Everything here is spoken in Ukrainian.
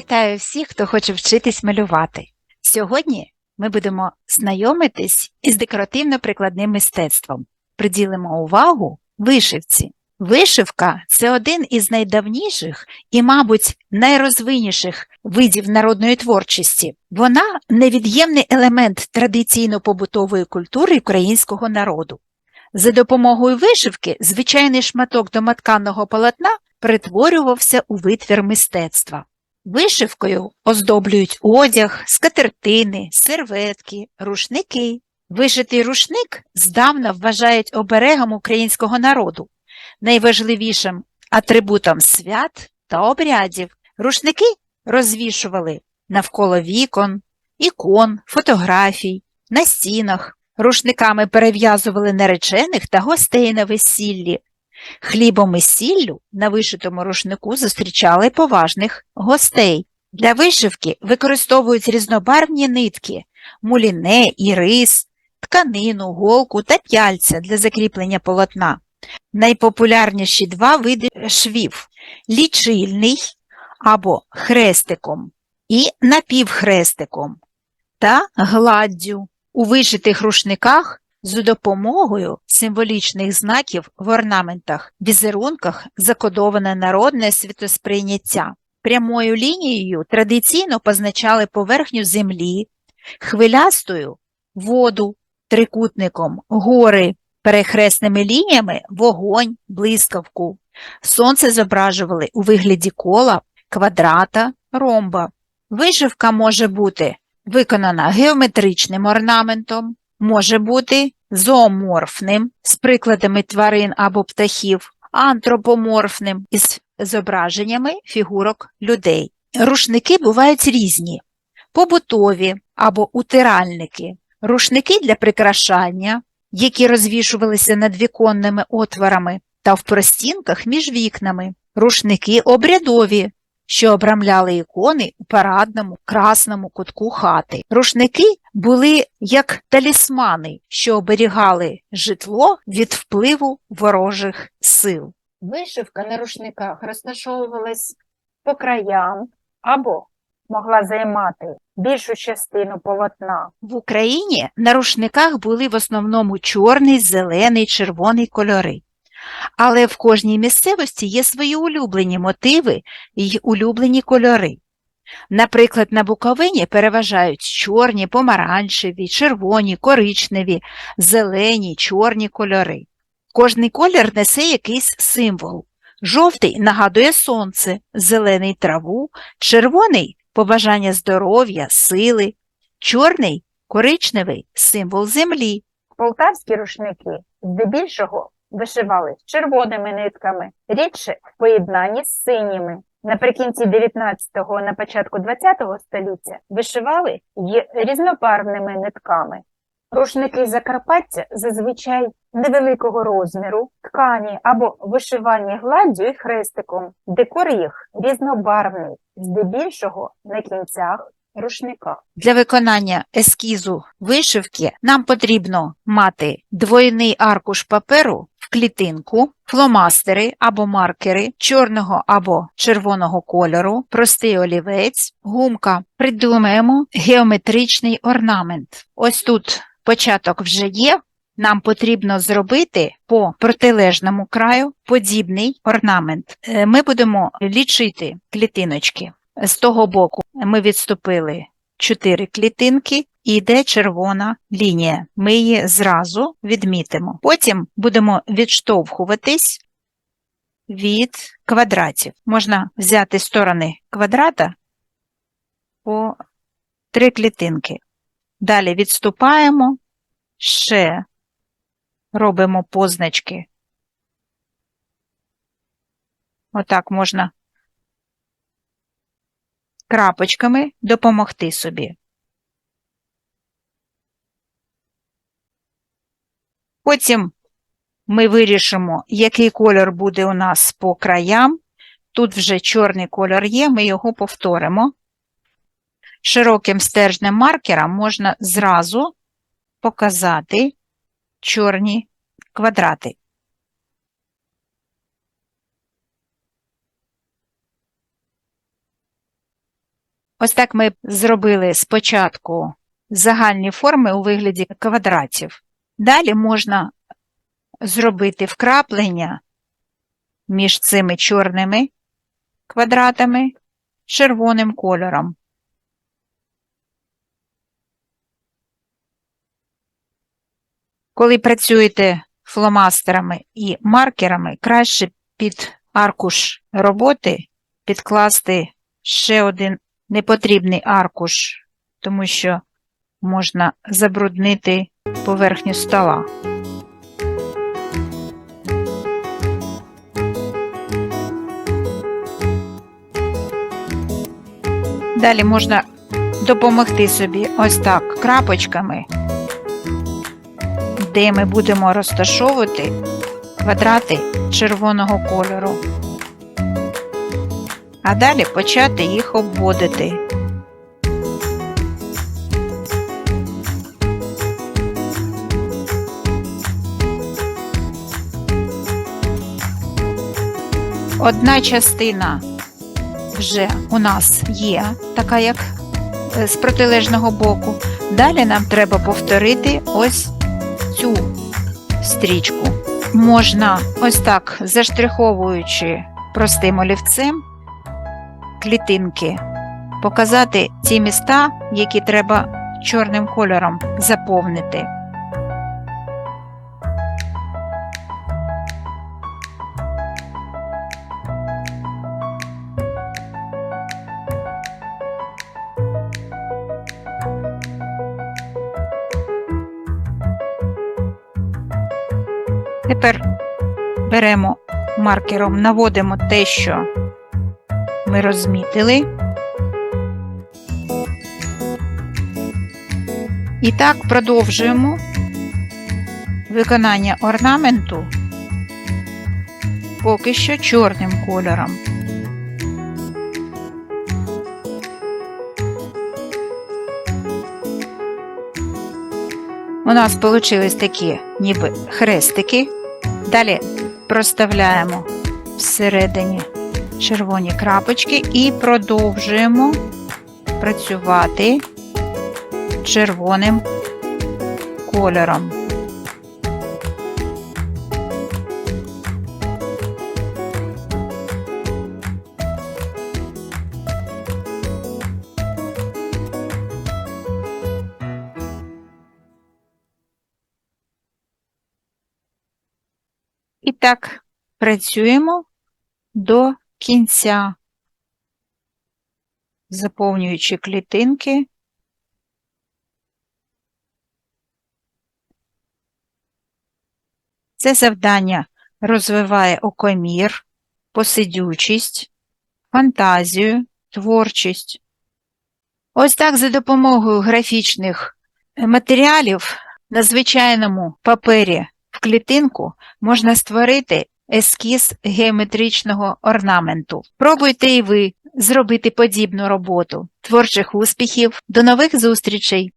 Вітаю всіх, хто хоче вчитись малювати. Сьогодні ми будемо знайомитись із декоративно-прикладним мистецтвом. Приділимо увагу вишивці. Вишивка це один із найдавніших і, мабуть, найрозвинніших видів народної творчості. Вона невід'ємний елемент традиційно-побутової культури українського народу. За допомогою вишивки звичайний шматок домотканого полотна перетворювався у витвір мистецтва. Вишивкою оздоблюють одяг, скатертини, серветки, рушники. Вишитий рушник здавна вважають оберегом українського народу, найважливішим атрибутом свят та обрядів. Рушники розвішували навколо вікон, ікон, фотографій, на стінах. Рушниками перев'язували наречених та гостей на весіллі. Хлібом і сіллю на вишитому рушнику зустрічали поважних гостей. Для вишивки використовують різнобарвні нитки, муліне і рис, тканину, голку та п'яльця для закріплення полотна. Найпопулярніші два види швів лічильний або хрестиком і напівхрестиком та гладдю. У вишитих рушниках з допомогою символічних знаків в орнаментах, візерунках закодоване народне світосприйняття. Прямою лінією традиційно позначали поверхню землі, хвилястою воду, трикутником гори, перехресними лініями вогонь, блискавку. Сонце зображували у вигляді кола, квадрата, ромба. Вишивка може бути виконана геометричним орнаментом, може бути зооморфним з прикладами тварин або птахів, антропоморфним із зображеннями фігурок людей. Рушники бувають різні, побутові або утиральники, рушники для прикрашання, які розвішувалися над віконними отворами та в простінках між вікнами, рушники обрядові, що обрамляли ікони у парадному красному кутку хати. Рушники були як талісмани, що оберігали житло від впливу ворожих сил. Вишивка на рушниках розташовувалась по краям або могла займати більшу частину полотна. В Україні на рушниках були в основному чорний, зелений, червоний кольори. Але в кожній місцевості є свої улюблені мотиви й улюблені кольори. Наприклад, на Буковині переважають чорні, помаранчеві, червоні, коричневі, зелені, чорні кольори. Кожний колір несе якийсь символ. Жовтий нагадує сонце, зелений траву, червоний побажання здоров'я, сили, чорний коричневий символ землі. Полтавські рушники здебільшого вишивали червоними нитками, рідше в поєднанні з синіми. Наприкінці 19-го, на початку 20-го століття вишивали й різнобарвними нитками. Рушники Закарпаття зазвичай невеликого розміру, ткані або вишивані гладдю і хрестиком, декор їх різнобарвний, здебільшого на кінцях рушника. Для виконання ескізу вишивки нам потрібно мати двойний аркуш паперу клітинку, фломастери або маркери чорного або червоного кольору, простий олівець, гумка. Придумаємо геометричний орнамент. Ось тут початок вже є. Нам потрібно зробити по протилежному краю подібний орнамент. Е, Ми будемо лічити клітиночки. З того боку ми відступили 4 клітинки і йде червона лінія. Ми її зразу відмітимо. Потім будемо відштовхуватись від квадратів. Можна взяти сторони квадрата по 3 клітинки. Далі відступаємо, ще робимо позначки. Отак можна крапочками допомогти собі. Потім ми вирішимо, який кольор буде у нас по краям. Тут вже чорний кольор є, ми його повторимо. Широким стержнем маркером можна зразу показати чорні квадрати. Ось так ми зробили спочатку загальні форми у вигляді квадратів. Далі можна зробити вкраплення між цими чорними квадратами червоним кольором. Коли працюєте фломастерами і маркерами, краще під аркуш роботи підкласти ще один непотрібний аркуш, тому що можна забруднити поверхню стола. Далі можна допомогти собі ось так крапочками, де ми будемо розташовувати квадрати червоного кольору. А далі почати їх обводити. Одна частина вже у нас є, така як е, з протилежного боку. Далі нам треба повторити ось цю стрічку. Можна ось так, заштриховуючи простим олівцем клітинки, показати ті міста, які треба чорним кольором заповнити. Тепер беремо маркером, наводимо те, що ми розмітили. І так продовжуємо виконання орнаменту поки що чорним кольором. У нас вийшли такі ніби хрестики. Далі проставляємо всередині червоні крапочки і продовжуємо працювати червоним кольором. І так працюємо до кінця, заповнюючи клітинки. Це завдання розвиває окомір, посидючість, фантазію, творчість. Ось так за допомогою графічних матеріалів на звичайному папері в клітинку можна створити ескіз геометричного орнаменту. Пробуйте і ви зробити подібну роботу. Творчих успіхів, до нових зустрічей!